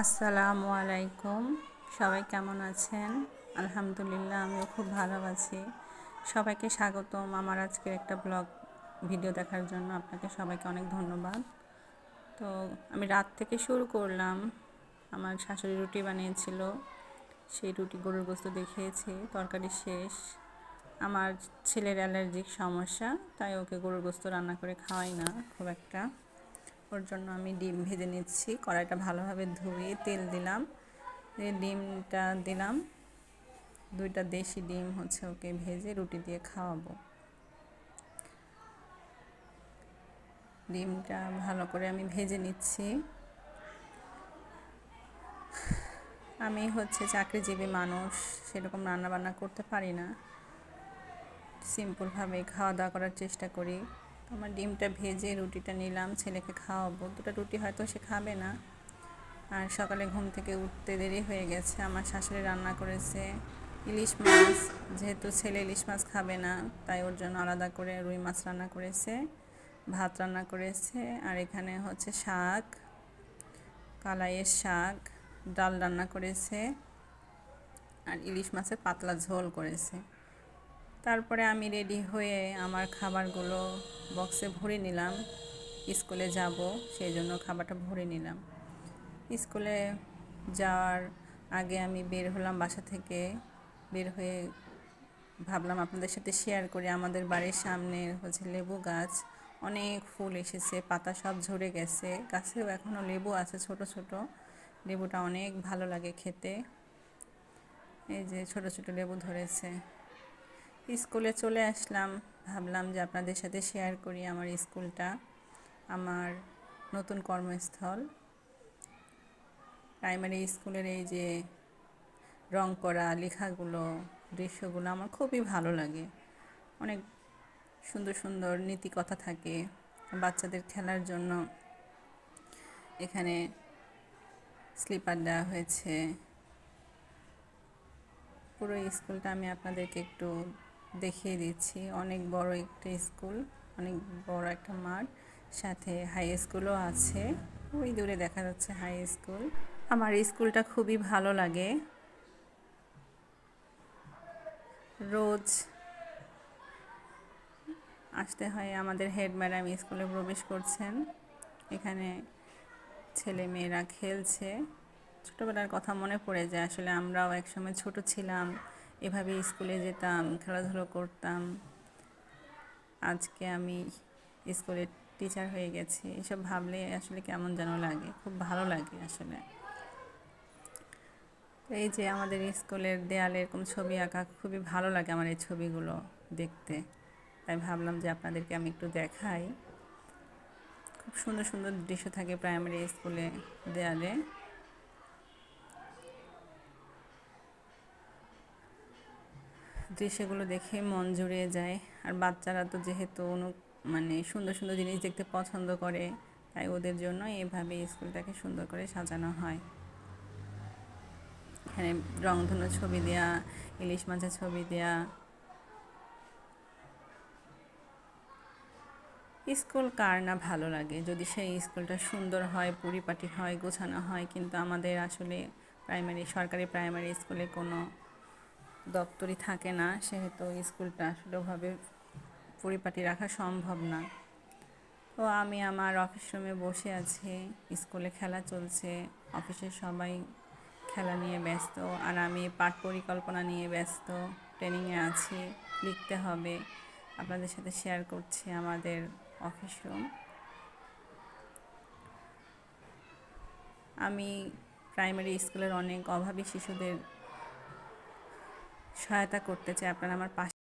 আসসালামু আলাইকুম। সবাই কেমন আছেন? আলহামদুলিল্লাহ, আমিও খুব ভালো আছি। সবাইকে স্বাগতম আমার আজকের একটা ব্লগ ভিডিও দেখার জন্য। আপনাকে সবাইকে অনেক ধন্যবাদ। তো আমি রাত থেকে শুরু করলাম। আমার শাশুড়ি রুটি বানিয়েছিল। সেই রুটি গরুর গোস্ত দেখিয়েছি। তরকারি শেষ। আমার ছেলের অ্যালার্জিক সমস্যা, তাই ওকে গরুর গোস্ত রান্না করে খাওয়াই না, খুব একটা। ওর জন্য আমি ডিম ভেজে নিচ্ছি। কড়াইটা ভালোভাবে ধুয়ে তেল দিলাম। ডিমটা দিলাম। দুইটা দেশি ডিম হচ্ছে ওকে ভেজে রুটি দিয়ে খাওয়াবো। ডিমটা ভালো করে আমি ভেজে নিচ্ছি। আমি হচ্ছে চাকরিজীবী মানুষ, সেরকম রান্নাবান্না করতে পারি না। সিম্পলভাবে খাওয়া দাওয়া করার চেষ্টা করি। আমার ডিমটা ভেজে রুটিটা নিলাম, ছেলেকে খাওয়াবো। দুটো রুটি হয়তো সে খাবে না। আর সকালে ঘুম থেকে উঠতে দেরি হয়ে গেছে। আমার শাশুড়ি রান্না করেছে ইলিশ মাছ। যেহেতু ছেলে ইলিশ মাছ খাবে না, তাই ওর জন্য আলাদা করে রুই মাছ রান্না করেছে, ভাত রান্না করেছে। আর এখানে হচ্ছে শাক, কালাইয়ের শাক, ডাল রান্না করেছে। আর ইলিশ মাছের পাতলা ঝোল করেছে। তারপরে আমি রেডি হয়ে আমার খাবারগুলো বক্সে ভরে নিলাম। স্কুলে যাব, সেই জন্য খাবারটা ভরে নিলাম। স্কুলে যাওয়ার আগে আমি বের হলাম বাসা থেকে, বের হয়ে ভাবলাম আপনাদের সাথে শেয়ার করি। আমাদের বাড়ির সামনে হচ্ছে লেবু গাছ, অনেক ফুল এসেছে, পাতা সব ঝরে গেছে। গাছেও এখনও লেবু আছে, ছোট ছোট। লেবুটা অনেক ভালো লাগে খেতে। এই যে ছোট ছোট লেবু ধরেছে। স্কুলে চলে আসলাম। ভাবলাম যে আপনাদের সাথে শেয়ার করি আমার স্কুলটা, আমার নতুন কর্মস্থল। প্রাইমারি স্কুলের এই যে রং করা, লেখাগুলো, দৃশ্যগুলো আমার খুবই ভালো লাগে। অনেক সুন্দর সুন্দর নীতি কথা থাকে। বাচ্চাদের খেলার জন্য এখানে স্লিপার দেওয়া হয়েছে। পুরো স্কুলটা আমি আপনাদেরকে একটু দেখিয়ে দিচ্ছি। অনেক বড় একটা স্কুল, অনেক বড় একটা মাঠ, সাথে হাই স্কুলও আছে। ওই দূরে দেখা যাচ্ছে হাই স্কুল আমার স্কুলটা খুবই ভালো লাগে। রোজ আসতে হয় আমাদের হেড ম্যাডাম স্কুলে প্রবেশ করছেন। এখানে ছেলে মেয়েরা খেলছে। ছোটোবেলার কথা মনে পড়ে যায়, আসলে আমরাও একসময় ছোট ছিলাম। এভাবে স্কুলে যেতাম, খেলাধুলো করতাম। আজকে আমি স্কুলের টিচার হয়ে গেছি। এসব ভাবলে আসলে কেমন যেন লাগে, খুব ভালো লাগে আসলে। এই যে আমাদের স্কুলের দেয়ালে এরকম ছবি আঁকা, খুবই ভালো লাগে আমার এই ছবিগুলো দেখতে। তাই ভাবলাম যে আপনাদেরকে আমি একটু দেখাই। খুব সুন্দর সুন্দর দৃশ্য থাকে প্রাইমারি স্কুলে দেয়ালে। দৃশ্যগুলো দেখে মন জুড়িয়ে যায়। আর বাচ্চারা তো যেহেতু অনু মানে সুন্দর সুন্দর জিনিস দেখতে পছন্দ করে, তাই ওদের জন্য এভাবে স্কুলটাকে সুন্দর করে সাজানো হয়। এখানে রংধনু ছবি দেয়া, ইলিশ মাছের ছবি দেয়া। স্কুল কার না ভালো লাগে? যদি সেই স্কুলটা সুন্দর হয়, পরিপাটি হয়, গোছানো হয়, কিন্তু আমাদের আসলে প্রাইমারি সরকারি প্রাইমারি স্কুলে কোনো দপ্তরই থাকে না, সেহেতু স্কুলটা আসলে ওভাবে পরিপাটি রাখা সম্ভব না। তো আমি আমার অফিস রুমে বসে আছি, স্কুলে খেলা চলছে, অফিসের সবাই খেলা নিয়ে ব্যস্ত, আর আমি পাঠ পরিকল্পনা নিয়ে ব্যস্ত, ট্রেনিংয়ে আছি, লিখতে হবে, আপনাদের সাথে শেয়ার করছি আমাদের অফিস রুম। আমি প্রাইমারি স্কুলের অনেক অভাবী শিশুদের সহায়তা করতে চাই আপনারা আমার পাশে